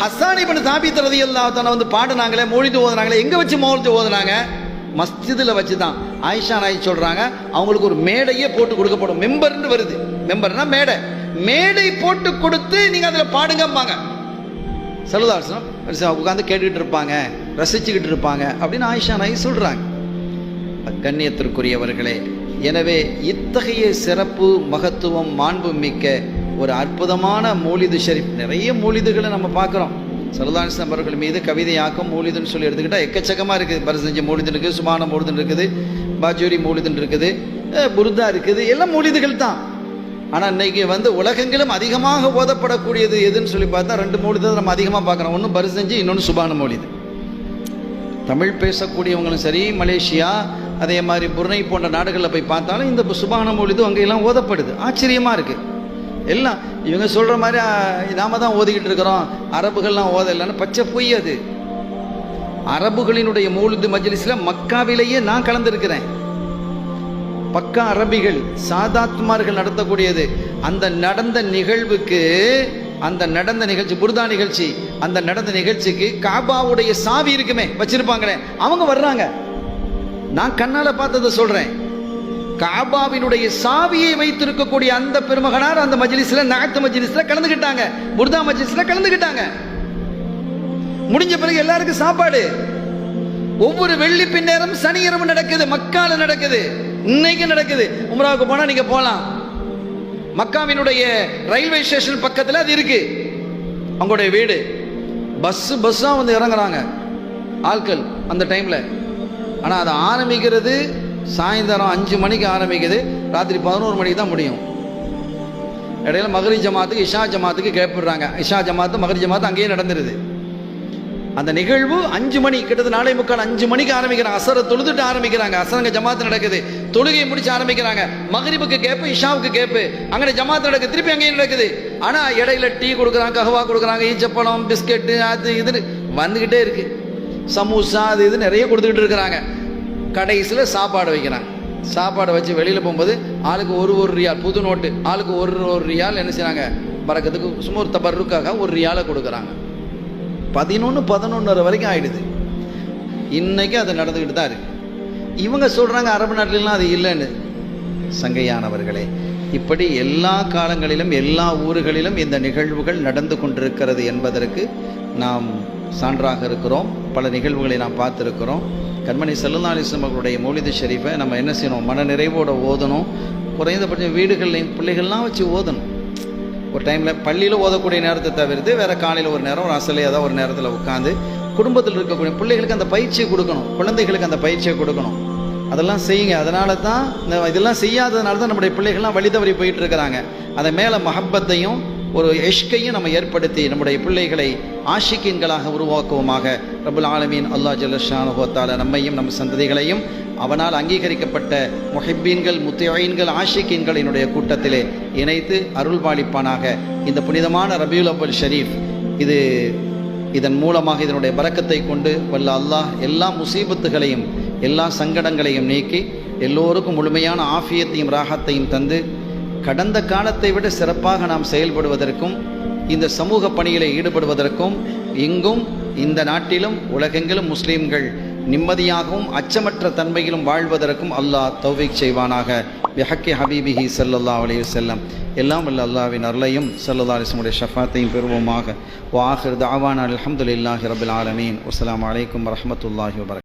ஹஸ்ஸான் இப்னு சாபித் ரதி தஆலா வந்து பாடினாங்களே மொழிந்து ஓதுனாங்களே எங்கே வச்சு மோழ்த்து ஓதுனாங்க? மஸ்ஜிதில் வச்சு தான் ஆயிஷா நாய் சொல்கிறாங்க அவங்களுக்கு ஒரு மேடையே போட்டு கொடுக்கப்படும். மெம்பர்னு வருது. மெம்பர்னா மேடை. மேடை போட்டு கொடுத்து நீங்கள் அதில் பாடுங்கம்பாங்க. சலுதாசனம் உட்காந்து கேட்டுக்கிட்டு இருப்பாங்க ரசிச்சுக்கிட்டு இருப்பாங்க அப்படின்னு ஆயிஷா நாய் சொல்கிறாங்க கண்ணியத்திற்குரியவர்களே எனவே இத்தகைய சிறப்பு மகத்துவம் மாண்பு மிக்க ஒரு அற்புதமான மூலிது ஷெரீப். நிறைய மூலிதுகளை நம்ம பார்க்குறோம். சரதானிசம் அவர்கள் மீது கவிதையாக்கம் மூலிதுன்னு சொல்லி எடுத்துக்கிட்டால் எக்கச்சக்கமாக இருக்குது. பரசஞ்சு மூலிதன் இருக்குது சுமான மூலிதன் இருக்குது பாஜூரி மூலிதன் இருக்குது புருதா இருக்குது. எல்லாம் மூலிதுகள் தான். ஆனால் இன்னைக்கு வந்து உலகங்களும் அதிகமாக ஓதப்படக்கூடியது எதுன்னு சொல்லி பார்த்தா ரெண்டு மூலிதை நம்ம அதிகமாக பார்க்குறோம். ஒன்று பரிசஞ்சு இன்னொன்று சுபான மொழிது தமிழ் பேசக்கூடியவங்களும் சரி மலேசியா அதே மாதிரி புருணை போன்ற நாடுகளில் போய் பார்த்தாலும் இந்த சுபான மொழிது அங்கெல்லாம் ஓதப்படுது. ஆச்சரியமாக இருக்குது எல்லாம் இவங்க சொல்கிற மாதிரி நாம தான் ஓதிக்கிட்டு இருக்கிறோம். அரபுகள்லாம் ஓதலைன்னு பச்சை பொய் அது. அரபுகளினுடைய மூலிது மஜ்லிஸில் மக்காவிலேயே நான் கலந்துருக்கிறேன். பக்கா அரபிகள் சாதாத்மார்கள் நடத்தக்கூடியது. அந்த நடந்த நிகழ்வுக்கு அந்த நடந்த நிகழ்ச்சி புர்தா நிகழ்ச்சி அந்த நடந்த நிகழ்ச்சிக்கு காபாவுடைய சாவி இருக்குமே வச்சிருப்பாங்களே அவங்க வர்றாங்க. நான் கண்ணால் பார்த்ததை சொல்கிறேன் காபாவினுடைய சாவியை வைத்திருக்கக்கூடிய அந்த பெருமகனார் அந்த மஜ்லிஸ்ல நாத்து மஜ்லிஸ்ல கலந்துக்கிட்டாங்க முர்தா மஜ்லிஸ்ல கலந்துக்கிட்டாங்க முடிஞ்ச பிறகு எல்லாருக்கும் சாப்பாடு. ஒவ்வொரு வெள்ளி பின்னேரம் சனி இரவு நடக்குது மக்கால நடக்குது இன்னைக்கு நடக்குது. உம்ராவுக்கு போனா நீங்க போலாம். மக்காவினுடைய ரயில்வே ஸ்டேஷன் பக்கத்துல அது இருக்கு. அவங்களுடைய வீடு. பஸ் பஸ்ஸாக வந்து இறங்குறாங்க. ஆட்கள் அந்த டைம்ல ஆனா அதை ஆரம்பிக்கிறது சாயந்தரம் அஞ்சு மணிக்கு ஆரம்பிக்குது. ராத்திரி பதினோரு மணிக்கு தான் முடியும். இடையில மகரி ஜமாத்துக்கு இஷா ஜமாத்துக்கு கேட்பிடுறாங்க இஷா ஜமாத்து மகரி ஜமாத்து அங்கேயே நடந்துருது. அந்த நிகழ்வு அஞ்சு மணி கிட்டத்தட்ட நாளை முக்கால் அஞ்சு மணிக்கு ஆரம்பிக்கிறாங்க. அசரை தொழுதுட்டு ஆரம்பிக்கிறாங்க. அசரங்க ஜமாத்து நடக்குது. தொழுகையை முடிச்சு ஆரம்பிக்கிறாங்க. மகரிபுக்கு கேப்பு இஷாவுக்கு கேப்பு. அங்கே ஜமாத்து நடக்குது. திருப்பி அங்கேயும் நடக்குது. ஆனால் இடையில டீ கொடுக்குறாங்க கஹவா கொடுக்குறாங்க ஈச்சப்பழம் பிஸ்கெட்டு அது இதுன்னு வந்துக்கிட்டே இருக்கு. சமோசா அது இது நிறைய கொடுத்துக்கிட்டு இருக்கிறாங்க. கடைசியில் சாப்பாடு வைக்கிறாங்க சாப்பாடு வச்சு வெளியில் போகும்போது ஆளுக்கு ஒரு ஒரு ரியால் புது நோட்டு ஆளுக்கு ஒரு ஒரு ரியால் என்ன செய்கிறாங்க பறக்கிறதுக்கு சும்மா ஒரு தபருக்காக ஒரு ரியாலை கொடுக்குறாங்க. பதினொன்று பதினொன்றரை வரைக்கும் ஆயிடுது. இன்றைக்கும் அது நடந்துக்கிட்டு தான் இருக்குது இவங்க சொல்கிறாங்க அரபு நாட்டிலலாம் அது இல்லைன்னு. சங்கையானவர்களே இப்படி எல்லா காலங்களிலும் எல்லா ஊர்களிலும் இந்த நிகழ்வுகள் நடந்து கொண்டிருக்கிறது என்பதற்கு நாம் சான்றாக இருக்கிறோம். பல நிகழ்வுகளை நாம் பார்த்துருக்கிறோம். கண்மணி செல்லுநாளிசம் அவர்களுடைய மௌலிது ஷெரீஃபை நம்ம என்ன செய்யணும்? மன நிறைவோட ஓதணும். குறைந்தபட்சம் வீடுகள்லையும் பிள்ளைகள்லாம் வச்சு ஓதணும். ஒரு டைமில் பள்ளியில் ஓதக்கூடிய நேரத்தை தவிர்த்து வேறு காலையில் ஒரு நேரம் ஒரு அசலை ஏதாவது ஒரு நேரத்தில் உட்காந்து குடும்பத்தில் இருக்கக்கூடிய பிள்ளைகளுக்கு அந்த பயிற்சியை கொடுக்கணும். குழந்தைகளுக்கு அந்த பயிற்சியை கொடுக்கணும். அதெல்லாம் செய்யுங்க. அதனால தான் இந்த இதெல்லாம் செய்யாததுனால தான் நம்முடைய பிள்ளைகள்லாம் வழி தவறி போயிட்டு இருக்கிறாங்க. அதை மேலே மஹப்பத்தையும் ஒரு எஷ்கையும் நம்ம ஏற்படுத்தி நம்முடைய பிள்ளைகளை ஆஷிக்கின்களாக உருவாக்குவோமாக. ரபுல் ஆலமீன். அல்லா ஜல்லஷானுகோத்தால நம்மையும் நம் சந்ததிகளையும் அவனால் அங்கீகரிக்கப்பட்ட முஹிப்பீன்கள் முத்தியீன்கள் ஆஷிக்கின்களினுடைய கூட்டத்திலே இணைத்து அருள்பாலிப்பானாக இந்த புனிதமான ரபியுல் அபுல் ஷரீஃப் இது இதன் மூலமாக இதனுடைய பறக்கத்தை கொண்டு வல்ல அல்லாஹ் எல்லா முசீபத்துகளையும் எல்லா சங்கடங்களையும் நீக்கி எல்லோருக்கும் முழுமையான ஆஃபியத்தையும் ராகத்தையும் தந்து கடந்த காலத்தை விட சிறப்பாக நாம் செயல்படுவதற்கும் இந்த சமூக பணியில் ஈடுபடுவதற்கும் இங்கும் இந்த நாட்டிலும் உலகெங்கிலும் முஸ்லீம்கள் நிம்மதியாகவும் அச்சமற்ற தன்மையிலும் வாழ்வதற்கும் அல்லாஹ் தௌவிக் செய்வானாக. பிஹக்கி ஹபீபிஹி செல்லல்லா அலைஹி செல்லம் எல்லாம் வல்ல அல்லாவின் அருளையும் செல்லல்லா அலிஸ்முடைய ஷஃபாத்தையும் பெறுவோமாக. வாஹிர் தாவான் அலமதுல்லாஹி ரபுல் ஆலமீன். அஸ்லாம் வலைக்கம் வரமத்துல்லாஹி வபரகாத்துஹு